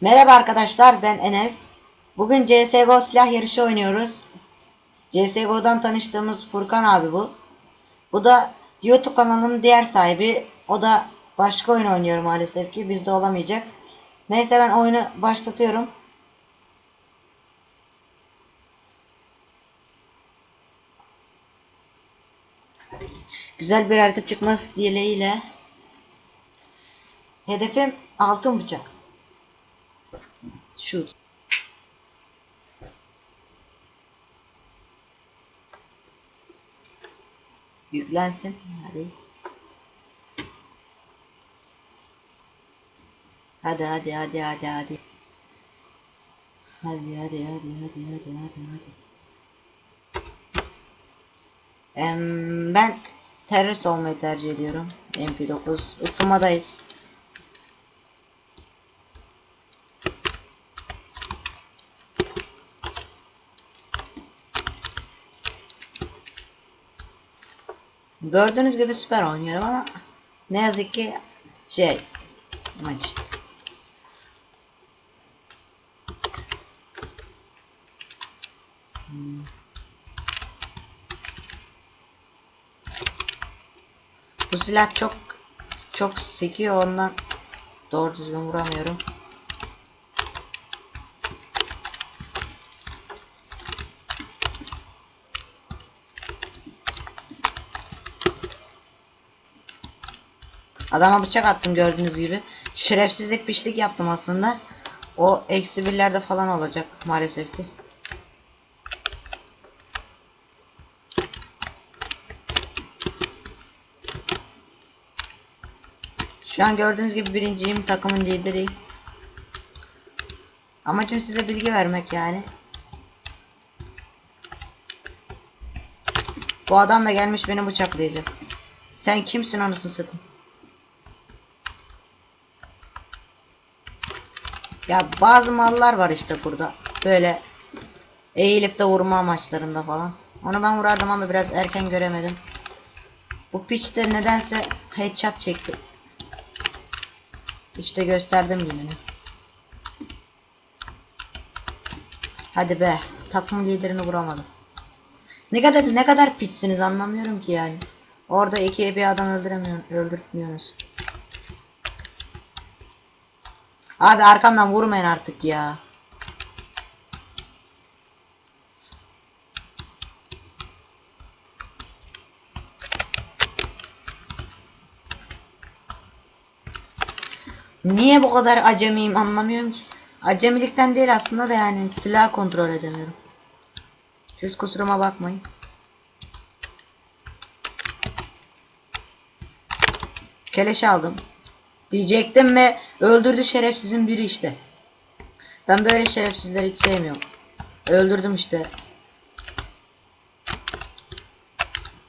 Merhaba arkadaşlar ben Enes. Bugün CSGO silah yarışı oynuyoruz. CSGO'dan tanıştığımız Furkan abi bu. Bu da YouTube kanalının diğer sahibi. O da başka oyun oynuyor maalesef ki bizde olamayacak. Neyse ben oyunu başlatıyorum. Güzel bir harita çıkması dileğiyle. Hedefim altın bıçak. Shoot. Yüklensin. Hadi. Hadi hadi hadi hadi hadi. Hadi hadi hadi hadi hadi hadi hadi. Ben terörist olmayı tercih ediyorum. MP9 ısınmadayız. Gördüğünüz gibi süper oynuyorum ama ne yazık ki şey maç. Bu silah çok çok sekiyor ondan doğru düzgün vuramıyorum. Adama bıçak attım gördüğünüz gibi. Şerefsizlik pişlik yaptım aslında. O eksi birlerde falan olacak maalesef ki. Şu an gördüğünüz gibi birinciyim takımın lideriyim. Amacım size bilgi vermek yani. Bu adam da gelmiş beni bıçaklayacak. Sen kimsin anasını satayım? Ya bazı mallar var işte burada. Böyle eğilip de vurma amaçlarında falan. Onu ben vurardım ama biraz erken göremedim. Bu piç de nedense headshot çekti. İşte gösterdim gününü. Hadi be. Takım liderini vuramadım. Ne kadar ne kadar piçsiniz anlamıyorum ki yani. Orada ikiye bir adam öldüremiyor, öldürtmüyorsunuz. Abi arkamdan vurmayın artık ya. Niye bu kadar acemiyim anlamıyorum ki. Acemilikten değil aslında da yani silah kontrol edemiyorum. Siz kusuruma bakmayın. Keleş aldım. Diyecektim ve öldürdü şerefsizin biri işte. Ben böyle şerefsizleri hiç sevmiyorum. Öldürdüm işte.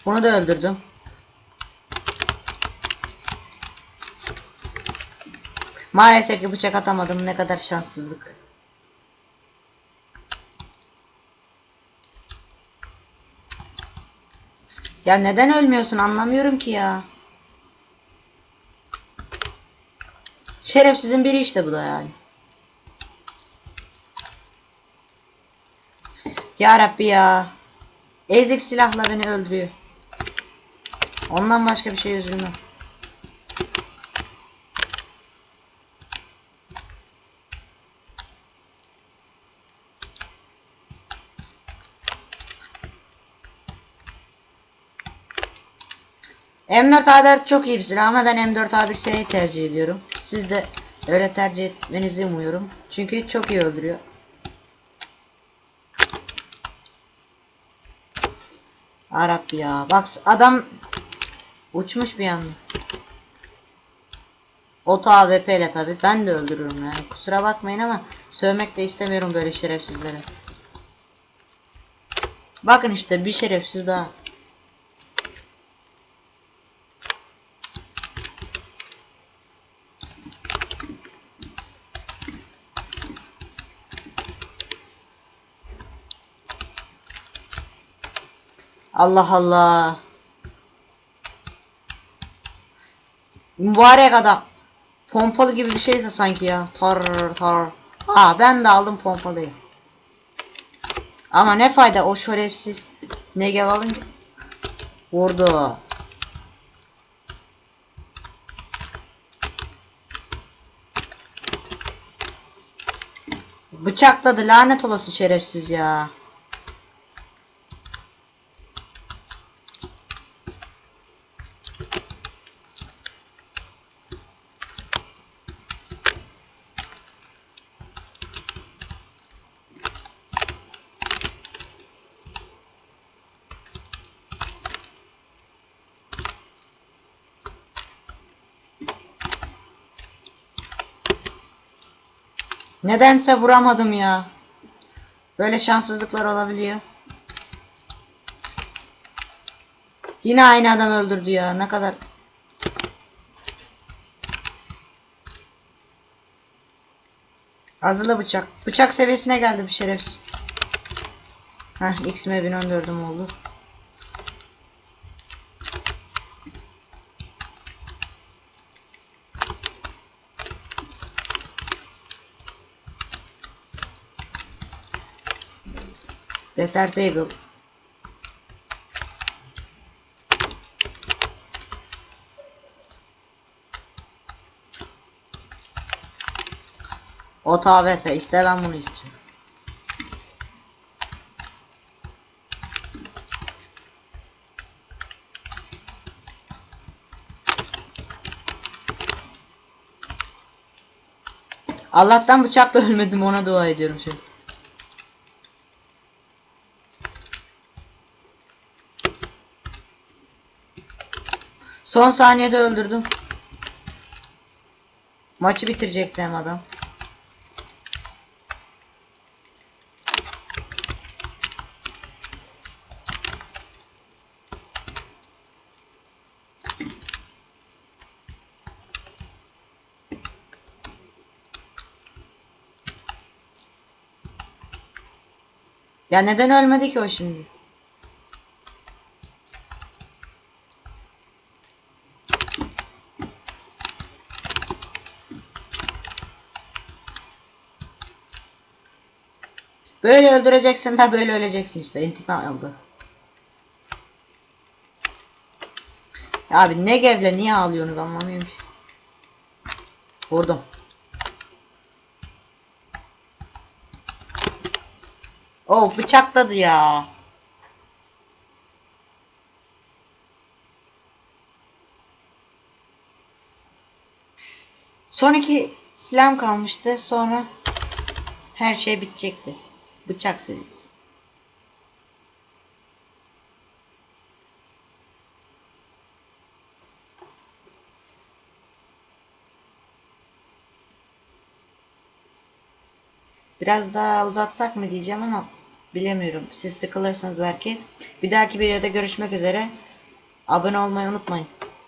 Bunu da öldürdüm. Maalesef ki bıçak atamadım. Ne kadar şanssızlık. Ya neden ölmüyorsun anlamıyorum ki ya. Şerefsizin biri işte bu da yani. Ya Rabbi ya. Ezik silahla beni öldürüyor. Ondan başka bir şey üzülmem. M4 A4 çok iyi bir silah ama ben M4 A1S'yi tercih ediyorum. Siz de öyle tercih etmenizi umuyorum. Çünkü çok iyi öldürüyor. Arap ya. Bak adam uçmuş bir anda. Oto AWP ile tabi. Ben de öldürürüm yani. Kusura bakmayın ama sövmek de istemiyorum böyle şerefsizlere. Bakın işte bir şerefsiz daha. Allah Allah. Mübarek adam. Pompalı gibi bir şey de sanki ya. Tar tar. Ha ben de aldım pompalıyı. Ama ne fayda o şerefsiz Negev alınca. Vurdu. Bıçakladı lanet olası şerefsiz ya. Nedense vuramadım ya. Böyle şanssızlıklar olabiliyor. Yine aynı adam öldürdü ya. Ne kadar Azılı bıçak. Bıçak seviyesine geldi bir şerefsiz. Heh XM 1014'üm oldu. Desert Eagle. Ot AWP işte ben bunu istiyorum. Allah'tan bıçakla ölmedim ona dua ediyorum şimdi. Son saniyede öldürdüm. Maçı bitirecekti hem adam. Ya neden ölmedi ki o şimdi? Böyle öldüreceksin de böyle öleceksin işte. İntikam aldı. Abi ne gevle niye ağlıyorsunuz anlamıyorum. Vurdum. Oh bıçakladı ya. Son iki silahım kalmıştı. Sonra her şey bitecekti. Bıçak serisi. Biraz daha uzatsak mı diyeceğim ama bilemiyorum. Siz sıkılırsanız belki. Bir dahaki videoda görüşmek üzere. Abone olmayı unutmayın.